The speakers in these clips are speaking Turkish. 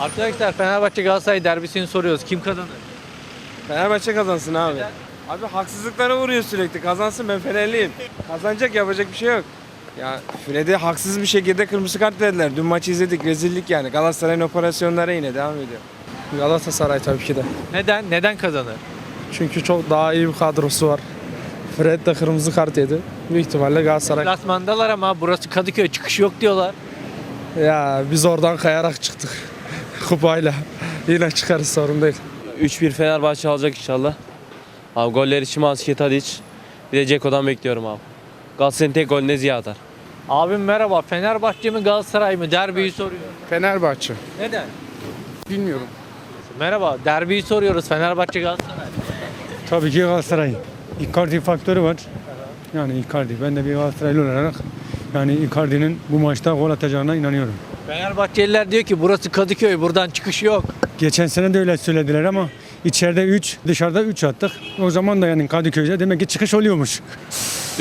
Arkadaşlar Fenerbahçe Galatasaray derbisini soruyoruz. Kim kazanır? Fenerbahçe kazansın abi. Abi haksızlıklara vuruyor sürekli. Kazansın ben Fenerliyim. Kazanacak yapacak bir şey yok. Ya Fred'e haksız bir şekilde kırmızı kart verdiler. Dün maçı izledik. Rezillik yani. Galatasaray'ın operasyonları yine devam ediyor. Galatasaray tabii ki de. Neden? Neden kazanır? Çünkü çok daha iyi bir kadrosu var. Fred de kırmızı kart yedi. Büyük ihtimalle Galatasaray. Klasmandalar ama burası Kadıköy çıkış yok diyorlar. Ya biz oradan kayarak çıktık. Kupayla. Yine çıkarız sorun değil. 3-1 Fenerbahçe alacak inşallah. Abi golleri Şimanski Tadic. Bir de Ceko'dan bekliyorum abi. Galatasaray'ın tek golüne Ziya atar. Abim merhaba. Fenerbahçe mi Galatasaray mı? Derbiyi soruyoruz. Fenerbahçe. Neden? Bilmiyorum. Merhaba. Derbiyi soruyoruz. Fenerbahçe Galatasaray. Tabii ki Galatasaray. Icardi faktörü var. Yani Icardi. Ben de bir Galatasaraylı olarak yani Icardi'nin bu maçta gol atacağına inanıyorum. Fenerbahçeliler diyor ki burası Kadıköy. Buradan çıkış yok. Geçen sene de öyle söylediler ama içeride 3, dışarıda 3 attık. O zaman da yani Kadıköy'de demek ki çıkış oluyormuş.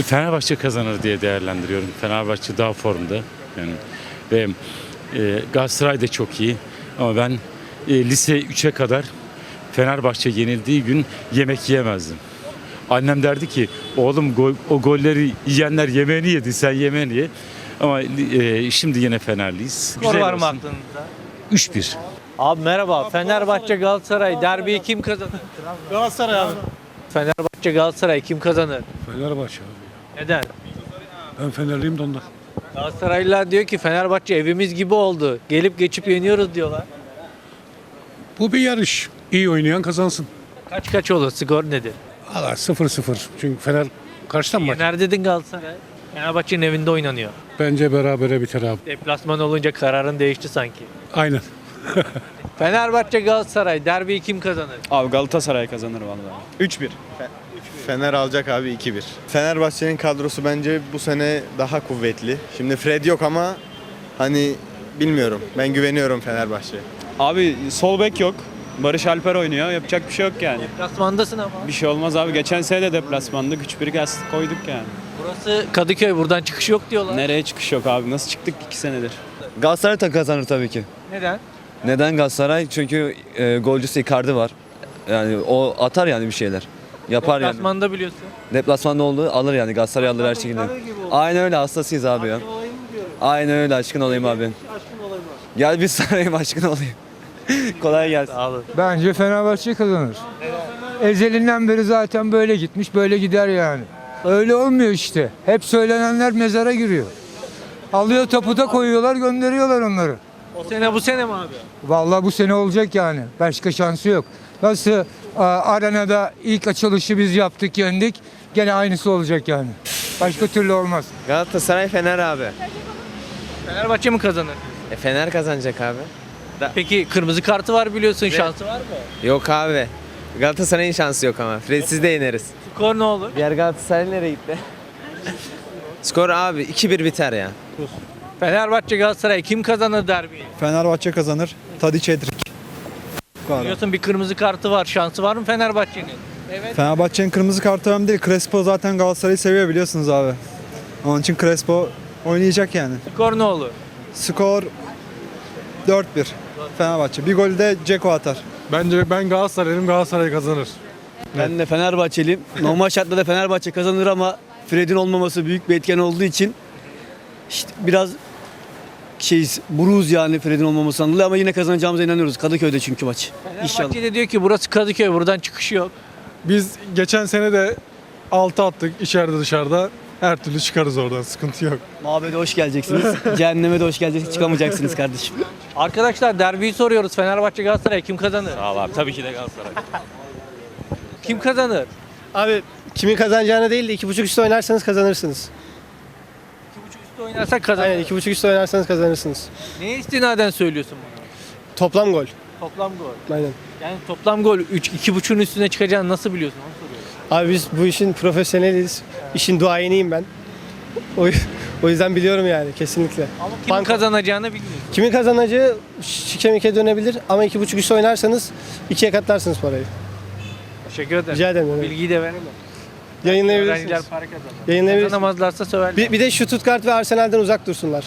Fenerbahçe kazanır diye değerlendiriyorum. Fenerbahçe daha formda. Yani ve e, Galatasaray da çok iyi. Ama ben e, lise 3'e kadar Fenerbahçe yenildiği gün yemek yiyemezdim. Annem derdi ki oğlum gol, o golleri yiyenler yemeğini yedi sen yemeğini ye. Ama e, şimdi yine Fenerliyiz. Skor var mı aklınızda? 3-1. Abi merhaba. Fenerbahçe Galatasaray. Derbiyi kim kazanır? Galatasaray abi. Fenerbahçe Galatasaray kim kazanır? Fenerbahçe abi. Neden? Ben Fenerliyim de ondan. Galatasaraylılar diyor ki Fenerbahçe evimiz gibi oldu. Gelip geçip yeniyoruz diyorlar. Bu bir yarış. İyi oynayan kazansın. Kaç kaç olur? Skor nedir? Valla 0-0. Çünkü Fener kaçtan maç? Yener dedin Galatasaray. Fenerbahçe'nin evinde oynanıyor. Bence berabere biter abi. Deplasman olunca kararın değişti sanki. Aynen. Fenerbahçe Galatasaray derbiyi kim kazanır? Abi Galatasaray kazanır vallahi. 3-1. Fener alacak abi 2-1. Fenerbahçe'nin kadrosu bence bu sene daha kuvvetli. Şimdi Fred yok ama hani bilmiyorum. Ben güveniyorum Fenerbahçe'ye. Abi sol bek yok. Barış Alper oynuyor. Yapacak bir şey yok yani. Deplasmandasın ama. Bir şey olmaz abi. Geçen sene de deplasmandık. 3-1 gaz koyduk yani. Burası Kadıköy buradan çıkış yok diyorlar. Nereye çıkış yok abi? Nasıl çıktık 2 senedir? Galatasaray da kazanır tabii ki. Neden? Neden Galatasaray? Çünkü e, golcüsü Icardi var. Yani o atar yani bir şeyler. Yapar yani. Deplasmanda biliyorsun. Deplasmanda olduğu alır yani Galatasaray alır her şekilde. Aynen öyle hastasıyız abi ya. Aynen öyle aşkın olayım abi. Gel biz sarayım aşkın olayım. Kolay gelsin. Sağ olun. Bence Fenerbahçe kazanır. Ezelinden beri zaten böyle gitmiş, böyle gider yani. Öyle olmuyor işte. Hep söylenenler mezara giriyor. Alıyor taputa koyuyorlar, gönderiyorlar onları. O sene bu sene mi abi? Vallahi bu sene olacak yani. Başka şansı yok. Nasıl a, arenada ilk açılışı biz yaptık, yendik. Gene aynısı olacak yani. Başka türlü olmaz. Galatasaray Fener abi. Fenerbahçe mi kazanır? E Fener kazanacak abi. Peki kırmızı kartı var biliyorsun. Şansı var mı? Yok abi. Galatasaray'ın şansı yok ama. Fredsiz de yeneriz. Skor ne olur? Diğer Galatasaray nereye gitti? Skor abi 2-1 biter ya. Fenerbahçe Galatasaray kim kazanır derbiyi? Fenerbahçe kazanır. Tadiç Edrik. Biliyorsun bir kırmızı kartı var. Şansı var mı Fenerbahçe'nin? Evet. Fenerbahçe'nin kırmızı kartı önemli değil. Crespo zaten Galatasaray'ı seviyor biliyorsunuz abi. Onun için Crespo oynayacak yani. Skor ne olur? Skor 4-1. Fenerbahçe. Bir golü de Ceko atar. Bence ben Galatasaraylıyım Galatasaray kazanır. Ben de Fenerbahçeliyim. Normal şartlarda Fenerbahçe kazanır ama Fred'in olmaması büyük bir etken olduğu için işte biraz şey buruz yani Fred'in olmamasından dolayı ama yine kazanacağımıza inanıyoruz. Kadıköy'de çünkü maç. İnşallah. Fenerbahçe de diyor ki burası Kadıköy buradan çıkış yok. Biz geçen sene de 6 attık içeride dışarıda. Her türlü çıkarız oradan sıkıntı yok. Mabede hoş geleceksiniz. Cehenneme de hoş geleceksiniz. Çıkamayacaksınız kardeşim. Arkadaşlar derbiyi soruyoruz. Fenerbahçe Galatasaray kim kazanır? Sağ ol abi. Tabii ki de Galatasaray. Kim kazanır? Abi kimin kazanacağını değil de 2.5 üstü oynarsanız kazanırsınız. 2.5 üstü oynarsak kazanır. Aynen 2.5 üstü oynarsanız kazanırsınız. Neye istinaden söylüyorsun bunu? Toplam gol. Toplam gol. Aynen. Yani toplam gol 3 2.5'un üstüne çıkacağını nasıl biliyorsun? Onu soruyorum. Abi biz bu işin profesyoneliyiz. İşin duayeniyim ben. O, o yüzden biliyorum yani kesinlikle. Ama kimin Banko- kazanacağını bilmiyorsun. Kimin kazanacağı şike mike dönebilir ama 2.5 üstü oynarsanız ikiye katlarsınız parayı. Teşekkür ederim. Rica ederim. Bilgiyi de verelim. Yayınlayabilirsiniz. Öğrenciler para kazanır. Yayınlayabilirsiniz. Kazanamazlarsa söverler. Bir, bir de şu Stuttgart ve Arsenal'den uzak dursunlar.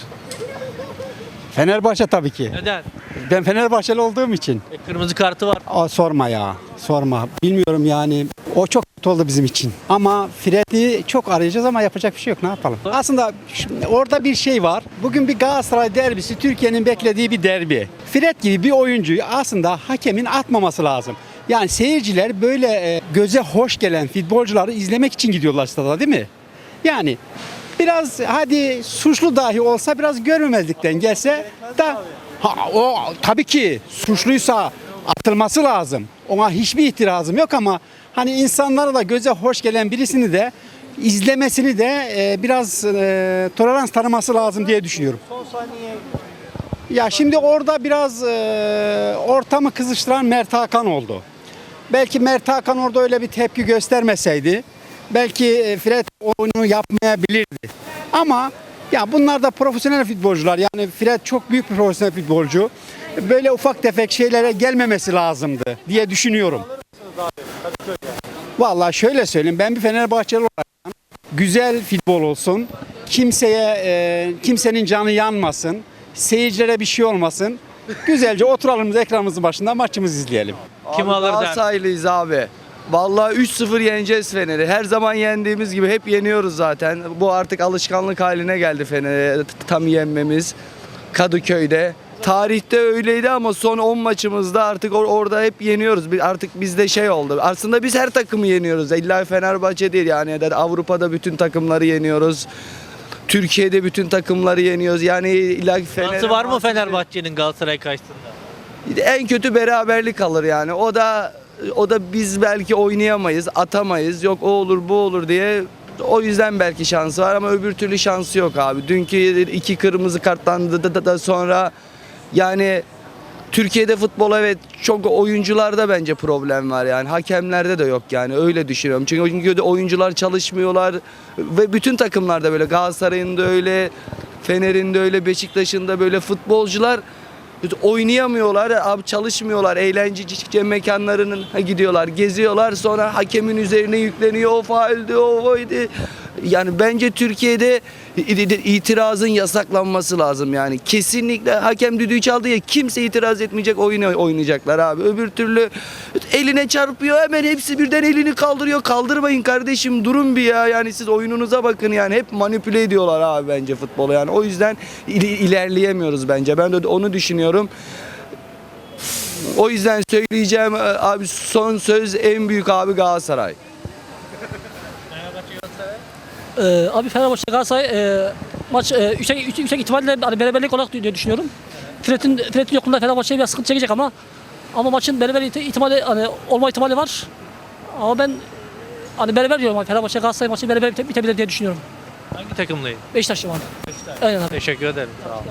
Fenerbahçe tabii ki. Neden? Ben Fenerbahçeli olduğum için. E, kırmızı kartı var. Aa, sorma ya. Sorma. Bilmiyorum yani. O çok kötü oldu bizim için. Ama Fred'i çok arayacağız ama yapacak bir şey yok. Ne yapalım? Aslında orada bir şey var. Bugün bir Galatasaray derbisi Türkiye'nin beklediği bir derbi. Fred gibi bir oyuncuyu aslında hakemin atmaması lazım. Yani seyirciler böyle e, göze hoş gelen futbolcuları izlemek için gidiyorlar stada değil mi? Yani biraz hadi suçlu dahi olsa biraz görmemezlikten gelse da ha, o tabii ki suçluysa atılması lazım. Ona hiçbir itirazım yok ama hani insanlara da göze hoş gelen birisini de izlemesini de e, biraz e, tolerans tanıması lazım diye düşünüyorum. Ya şimdi orada biraz e, ortamı kızıştıran Mert Hakan oldu. Belki Mert Hakan orada öyle bir tepki göstermeseydi belki e, Fred oyunu yapmayabilirdi. Ama ya bunlar da profesyonel futbolcular. Yani Fred çok büyük bir profesyonel futbolcu. Böyle ufak tefek şeylere gelmemesi lazımdı diye düşünüyorum. Vallahi şöyle söyleyeyim ben bir Fenerbahçeli olarak güzel futbol olsun. Kimseye e, kimsenin canı yanmasın. Seyircilere bir şey olmasın. Güzelce oturalım ekranımızın başında maçımızı izleyelim. Kim alır der? Galatasaraylıyız abi. Vallahi 3-0 yeneceğiz Fener'i. Her zaman yendiğimiz gibi hep yeniyoruz zaten. Bu artık alışkanlık haline geldi Fener'e tam yenmemiz. Kadıköy'de. Tarihte öyleydi ama son 10 maçımızda artık or- orada hep yeniyoruz. Artık bizde şey oldu. Aslında biz her takımı yeniyoruz. İlla Fenerbahçe değil yani. Ya da Avrupa'da bütün takımları yeniyoruz. Türkiye'de bütün takımları yeniyoruz. Yani illa Şansı var mı Fenerbahçe'nin Galatasaray karşısında? en kötü beraberlik kalır yani. O da o da biz belki oynayamayız, atamayız. Yok o olur, bu olur diye o yüzden belki şansı var ama öbür türlü şansı yok abi. Dünkü iki kırmızı karttan da, da, da sonra yani Türkiye'de futbol evet çok oyuncularda bence problem var yani hakemlerde de yok yani öyle düşünüyorum. Çünkü çünkü oyuncular çalışmıyorlar ve bütün takımlarda böyle Galatasaray'ın da öyle, Fener'in de öyle, Beşiktaş'ın da böyle futbolcular oynayamıyorlar, abi çalışmıyorlar. Eğlence mekanlarının gidiyorlar, geziyorlar. Sonra hakemin üzerine yükleniyor. O faaldi, o oydu. Yani bence Türkiye'de itirazın yasaklanması lazım yani. Kesinlikle hakem düdüğü çaldı ya kimse itiraz etmeyecek oyunu oynayacaklar abi. Öbür türlü eline çarpıyor hemen hepsi birden elini kaldırıyor. Kaldırmayın kardeşim durun bir ya. Yani siz oyununuza bakın yani hep manipüle ediyorlar abi bence futbolu yani. O yüzden il- ilerleyemiyoruz bence. Ben de onu düşünüyorum. O yüzden söyleyeceğim abi son söz en büyük abi Galatasaray. Ee, abi Fenerbahçe Galatasaray e, maç e, yüksek, yüksek, yüksek ihtimalle hani beraberlik olarak diye düşünüyorum. Fred'in Fred'in yokluğunda Fenerbahçe biraz sıkıntı çekecek ama ama maçın beraber ihtimali hani olma ihtimali var. Ama ben hani beraber diyorum abi Fenerbahçe Galatasaray maçı beraber bite- bitebilir diye düşünüyorum. Hangi takımlıyım? Beşiktaş'ım abi. Aynen abi. Teşekkür ederim. Sağ olun.